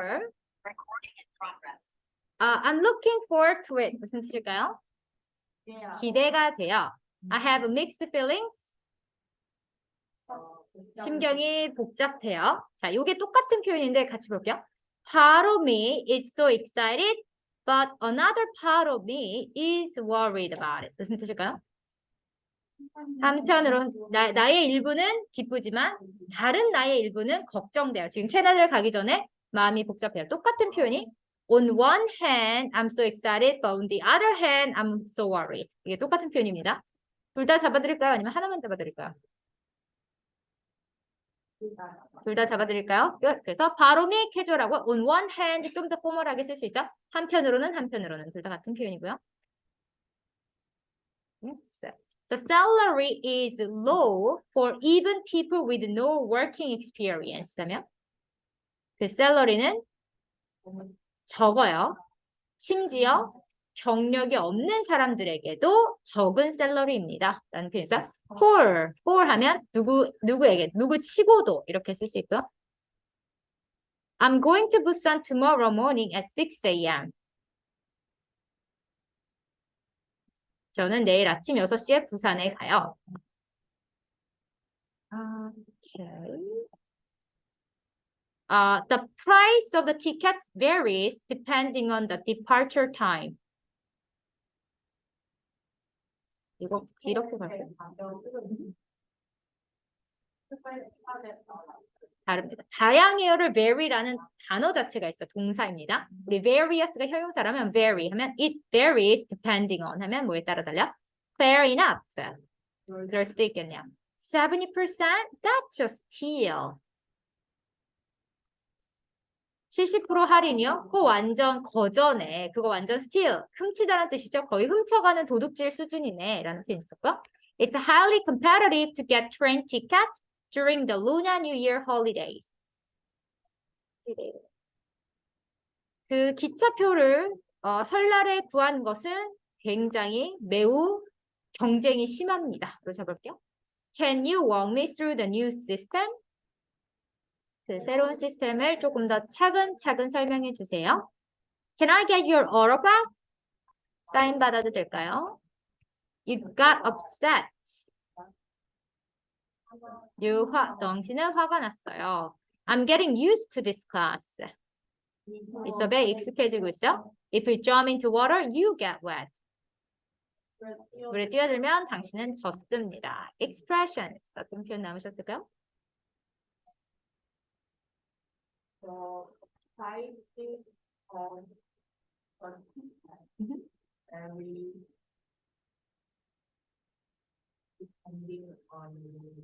Recording in progress. 아, I'm looking forward to it. 무슨 뜻일까요? 기대가 돼요. I have mixed feelings. 심경이 복잡해요. 자, 요게 똑같은 표현인데 같이 볼게요. Part of me is so excited, but another part of me is worried about it. 무슨 뜻일까요? 한편으로는 나, 나의 일부는 기쁘지만 다른 나의 일부는 걱정돼요. 지금 캐나다를 가기 전에 마음이 복잡해요. 똑같은 표현이 On one hand, I'm so excited, but on the other hand, I'm so worried. 이게 똑같은 표현입니다. 둘 다 잡아드릴까요? 아니면 하나만 잡아드릴까요? 둘 다 잡아드릴까요? 끝. 그래서 바로미 캐주얼하고 on one hand 좀 더 포멀하게 쓸 수 있어. 한편으로는 한편으로는 둘 다 같은 표현이고요. Yes. The salary is low for even people with no working experience. 하면 그 샐러리는 적어요. 심지어 경력이 없는 사람들에게도 적은 샐러리입니다. 라는 표현에서 for, for 하면 누구, 누구에게, 누구 치고도 이렇게 쓸 수 있고요. I'm going to Busan tomorrow morning at 6 a.m. 저는 내일 아침 6시에 부산에 가요. Okay. Uh, the price of the tickets varies depending on the departure time. 이거 이렇게 갈게요. 다릅니다. 다양해요를 vary라는 단어 자체가 있어 동사입니다. 우리 various가 형용사라면 vary 하면 it varies depending on 하면 뭐에 따라 달려? Fair enough. 그럴 수도 있겠네요. 70% that's a steal. 70% 할인이요? 그거 완전 거저네. 그거 완전 steal. 훔치다는 뜻이죠. 거의 훔쳐가는 도둑질 수준이네. 라는 표현이 있었고요. It's highly competitive to get train tickets during the Lunar New Year holidays. 그 기차표를 어, 설날에 구한 것은 굉장히 매우 경쟁이 심합니다. 로 잡을게요. Can you walk me through the new system? 그 새로운 시스템을 조금 더 차근차근 설명해 주세요. Can I get your autograph? 사인 받아도 될까요? You got upset. You 화, 당신은 화가 났어요. I'm getting used to this class. 이 수업에 익숙해지고 있어. If you jump into water, you get wet. 물에 뛰어들면 당신은 젖습니다. Expression. 어떤 표현 남으셨을까요? The sizes of the Mhm. vary depending on the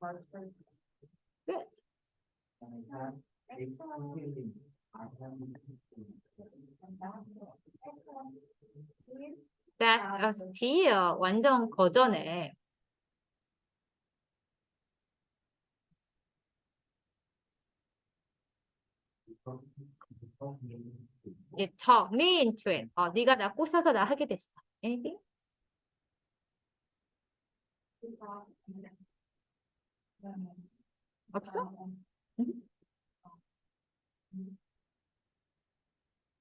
person. Good. That's a steal. 완전 거저네. You talk me into it. 어, 네가 나 꼬셔서 나 하게 됐어. Anything? 없어? 음.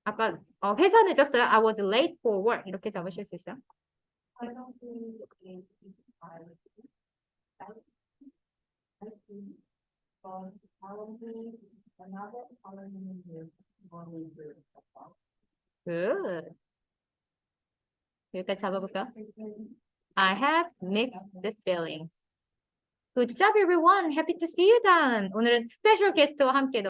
아까 어, 회사 늦었어요. I was late for work. 이렇게 잡으실 수 있어요? I don't think it is hard. I I think but probably another colony is one we do. Good. 여기까지 잡아볼까요? I have mixed feelings. Good job, everyone. Happy to see you, Dan. 오늘은 스페셜 게스트와 함께